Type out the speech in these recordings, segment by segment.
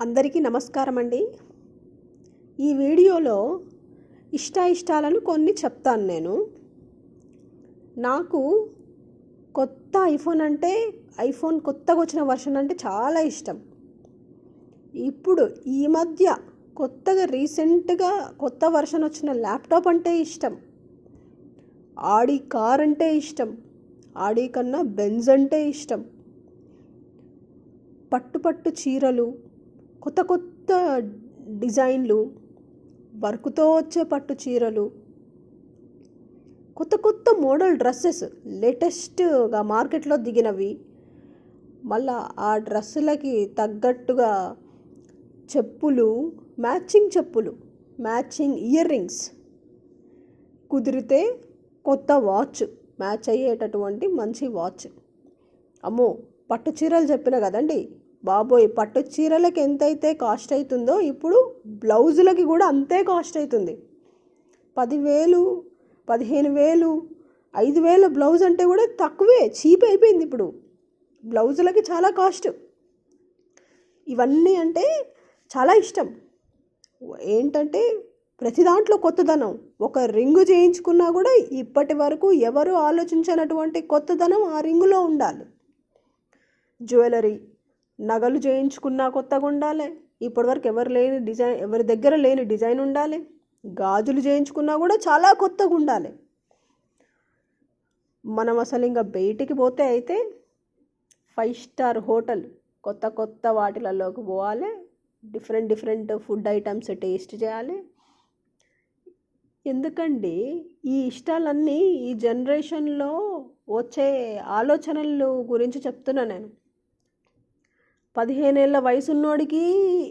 అందరికీ నమస్కారం అండి ఈ వీడియోలో ఇష్టాయిష్టాలను కొన్ని చెప్తాను నేను. నాకు కొత్త ఐఫోన్ అంటే ఐఫోన్ కొత్తగా వచ్చిన వర్షన్ అంటే చాలా ఇష్టం. ఇప్పుడు ఈ మధ్య కొత్తగా రీసెంట్గా కొత్త వర్షన్ వచ్చిన ల్యాప్టాప్ అంటే ఇష్టం. ఆడి కార్ అంటే ఇష్టం. ఆడి కన్నా బెంజ్ అంటే ఇష్టం. పట్టు పట్టు చీరలు కొత్త కొత్త డిజైన్లు వర్క్తో వచ్చే పట్టు చీరలు కొత్త కొత్త మోడల్ డ్రెస్సెస్ లేటెస్ట్గా మార్కెట్లో దిగినవి. మళ్ళా ఆ డ్రెస్సులకి తగ్గట్టుగా చెప్పులు మ్యాచింగ్ చెప్పులు మ్యాచింగ్ ఇయర్ రింగ్స్ కుదిరితే కొత్త వాచ్ మ్యాచ్ అయ్యేటటువంటి మంచి వాచ్. అమ్మో! పట్టు చీరలు చెప్పిన కదండి? బాబోయ్ పట్టు చీరలకు ఎంతైతే కాస్ట్ అవుతుందో ఇప్పుడు బ్లౌజులకి కూడా అంతే కాస్ట్ అవుతుంది పదివేలు పదిహేను వేలు ఐదు వేల బ్లౌజ్ అంటే కూడా తక్కువే చీప్ అయిపోయింది ఇప్పుడు. బ్లౌజులకి చాలా కాస్ట్ ఇవన్నీ అంటే చాలా ఇష్టం. ఏంటంటే ప్రతి దాంట్లో కొత్తదనం. ఒక రింగు చేయించుకున్నా కూడా ఇప్పటి వరకు ఎవరు ఆలోచించినటువంటి కొత్తదనం ఆ రింగులో ఉండాలి. జ్యువెలరీ నగలు చేయించుకున్నా కొత్తగా ఉండాలి ఇప్పటివరకు ఎవరు లేని డిజైన్ ఎవరి దగ్గర లేని డిజైన్ ఉండాలి. గాజులు చేయించుకున్నా కూడా చాలా కొత్తగా ఉండాలి మనం అసలు ఇంకా బయటికి పోతే అయితే ఫైవ్ స్టార్ హోటల్ కొత్త కొత్త వాటిలలోకి పోవాలి. Different different food items taste చేయాలి. ఎందుకండి? ఈ ఇష్టాలన్నీ ఈ జనరేషన్లో వచ్చే ఆలోచనలు గురించి చెప్తున్నా నేను. పదిహేనేళ్ళ వయసున్నోడికి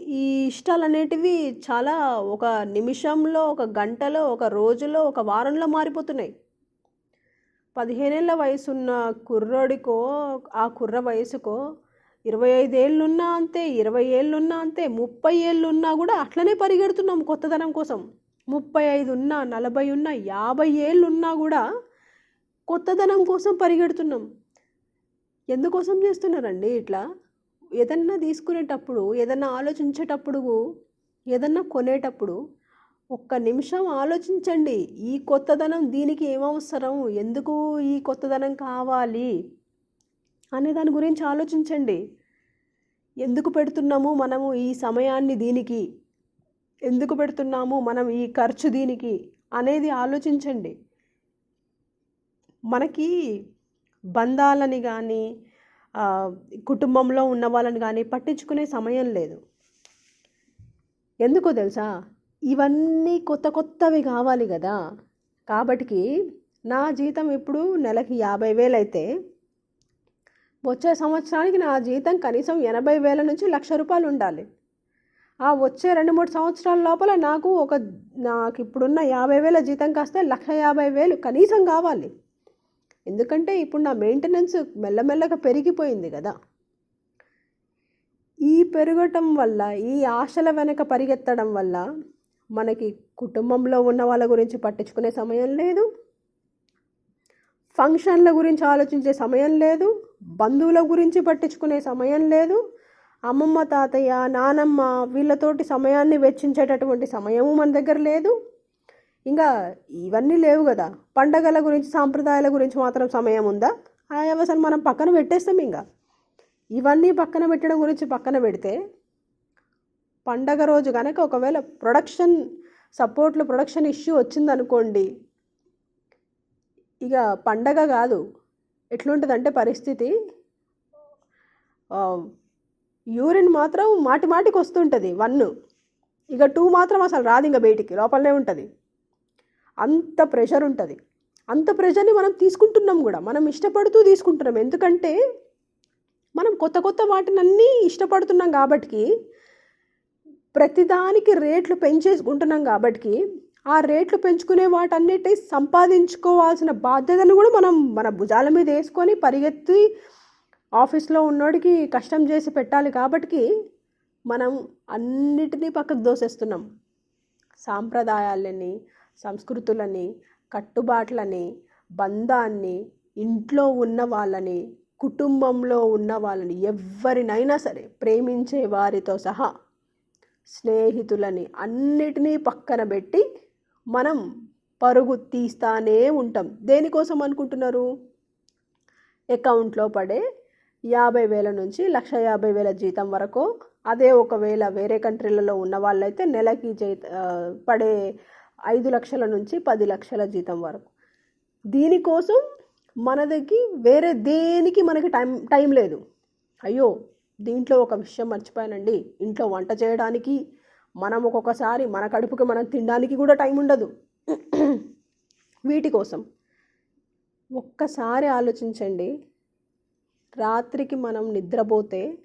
ఈ ఇష్టాలు అనేటివి చాలా ఒక నిమిషంలో ఒక గంటలో ఒక రోజులో ఒక వారంలో మారిపోతున్నాయి. పదిహేనేళ్ళ వయసున్న కుర్రోడికో ఆ కుర్ర వయసుకో ఇరవై ఐదేళ్ళున్నా అంతే ఇరవై ఏళ్ళున్నా అంతే ముప్పై ఏళ్ళున్నా కూడా అట్లనే పరిగెడుతున్నాం కొత్తదనం కోసం. ముప్పై ఐదు ఉన్నా నలభై ఉన్నా యాభై ఏళ్ళున్నా కూడా కొత్తదనం కోసం పరిగెడుతున్నాం. ఎందుకోసం చేస్తున్నారండి ఇట్లా? ఏదన్నా తీసుకునేటప్పుడు ఏదన్నా ఆలోచించేటప్పుడు ఏదన్నా కొనేటప్పుడు ఒక్క నిమిషం ఆలోచించండి. ఈ కొత్తదనం దీనికి ఏమవసరం? ఎందుకు ఈ కొత్తదనం కావాలి? అనే దాని గురించి ఆలోచించండి. ఎందుకు పెడుతున్నాము మనము ఈ సమయాన్ని దీనికి? ఎందుకు పెడుతున్నాము మనం ఈ ఖర్చు దీనికి? అనేది ఆలోచించండి. మనకి బంధాలని కానీ కుటుంబంలో ఉన్న వాళ్ళని కానీ పట్టించుకునే సమయం లేదు. ఎందుకో తెలుసా? ఇవన్నీ కొత్త కొత్తవి కావాలి కదా. కాబట్టి నా జీతం ఇప్పుడు నెలకి యాభై వేలు అయితే వచ్చే సంవత్సరానికి నా జీతం కనీసం ఎనభై వేల నుంచి లక్ష రూపాయలు ఉండాలి. ఆ వచ్చే రెండు మూడు సంవత్సరాల లోపల నాకు ఒక నాకు ఇప్పుడున్న యాభై వేల జీతం కాస్తే లక్ష యాభై వేలు కనీసం కావాలి. ఎందుకంటే ఇప్పుడు నా మెయింటెనెన్స్ మెల్లమెల్లగా పెరిగిపోయింది కదా. ఈ పెరగటం వల్ల ఈ ఆశల వెనక పరిగెత్తడం వల్ల మనకి కుటుంబంలో ఉన్న వాళ్ళ గురించి పట్టించుకునే సమయం లేదు. ఫంక్షన్ల గురించి ఆలోచించే సమయం లేదు. బంధువుల గురించి పట్టించుకునే సమయం లేదు. అమ్మమ్మ తాతయ్య నానమ్మ వీళ్ళతోటి సమయాన్ని వెచ్చించేటటువంటి సమయము మన దగ్గర లేదు. ఇంకా ఇవన్నీ లేవు కదా. పండగల గురించి సాంప్రదాయాల గురించి మాత్రం సమయం ఉందా? ఆ అసలు మనం పక్కన పెట్టేస్తాం ఇంకా. ఇవన్నీ పక్కన పెట్టడం గురించి పక్కన పెడితే పండగ రోజు కనుక ఒకవేళ ప్రొడక్షన్ సపోర్ట్లో ప్రొడక్షన్ ఇష్యూ వచ్చిందనుకోండి ఇక పండగ కాదు. ఎట్లుంటుందంటే పరిస్థితి యూరిన్ మాత్రం మాటి మాటికి వస్తుంటుంది వన్ ఇక టూ మాత్రం అసలు రాదు ఇంకా బయటికి లోపలనే ఉంటుంది. అంత ప్రెషర్ ఉంటుంది. అంత ప్రెషర్ని మనం తీసుకుంటున్నాం కూడా. మనం ఇష్టపడుతూ తీసుకుంటున్నాం. ఎందుకంటే మనం కొత్త కొత్త వాటిని అన్నీ ఇష్టపడుతున్నాం కాబట్టి ప్రతిదానికి రేట్లు పెంచేసుకుంటున్నాం కాబట్టి ఆ రేట్లు పెంచుకునే వాటన్నిటి సంపాదించుకోవాల్సిన బాధ్యతను కూడా మనం మన భుజాల మీద వేసుకొని పరిగెత్తి ఆఫీస్లో ఉన్నోడికి కష్టం చేసి పెట్టాలి కాబట్టి మనం అన్నిటినీ పక్కకు దోసేస్తున్నాం. సాంప్రదాయాలని సంస్కృతులని కట్టుబాట్లని బంధాన్ని ఇంట్లో ఉన్న వాళ్ళని కుటుంబంలో ఉన్న వాళ్ళని ఎవరినైనా సరే ప్రేమించే వారితో సహా స్నేహితులని అన్నిటినీ పక్కన పెట్టి మనం పరుగు తీస్తానే ఉంటాం. దేనికోసం అనుకుంటున్నారు? అకౌంట్లో పడే యాభై వేల నుంచి లక్ష యాభై వేల జీతం వరకు అదే ఒకవేళ వేరే కంట్రీలలో ఉన్న వాళ్ళైతే నెలకి జీత పడే ఐదు లక్షల నుంచి పది లక్షల జీతం వరకు. దీనికోసం మనదికి వేరే దేనికి మనకి టైం టైం లేదు. అయ్యో దీంట్లో ఒక విషయం మర్చిపోయానండి. ఇంట్లో వంట చేయడానికి మనం ఒక్కొక్కసారి మన కడుపుకి మనం తినడానికి కూడా టైం ఉండదు. వీటి కోసం ఒక్కసారి ఆలోచించండి. రాత్రికి మనం నిద్రపోతే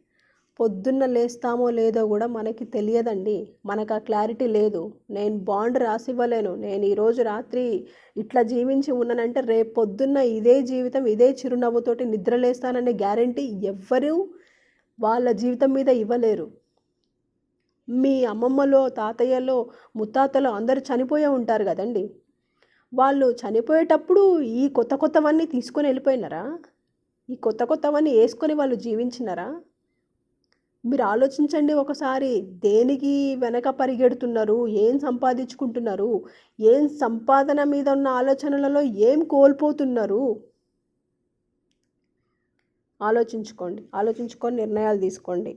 పొద్దున్న లేస్తామో లేదో కూడా మనకి తెలియదండి. మనకు ఆ క్లారిటీ లేదు. నేను బాండ్ రాసివ్వలేను. నేను ఈరోజు రాత్రి ఇట్లా జీవించి ఉన్నానంటే రేపు పొద్దున్న ఇదే జీవితం ఇదే చిరునవ్వుతోటి నిద్రలేస్తాననే గ్యారంటీ ఎవ్వరూ వాళ్ళ జీవితం మీద ఇవ్వలేరు. మీ అమ్మమ్మలో తాతయ్యలో ముత్తాతలో అందరూ చనిపోయే ఉంటారు కదండి. వాళ్ళు చనిపోయేటప్పుడు ఈ కొత్త కొత్తవన్నీ తీసుకొని వెళ్ళిపోయినారా? ఈ కొత్త కొత్తవన్నీ వేసుకొని వాళ్ళు జీవించినారా? మీరు ఆలోచించండి ఒకసారి దేనికి వెనక పరిగెడుతున్నారు? ఏం సంపాదించుకుంటున్నారు? ఏం సంపాదన మీద ఉన్న ఆలోచనలలో ఏం కోల్పోతున్నారు? ఆలోచించుకోండి ఆలోచించుకొని నిర్ణయాలు తీసుకోండి.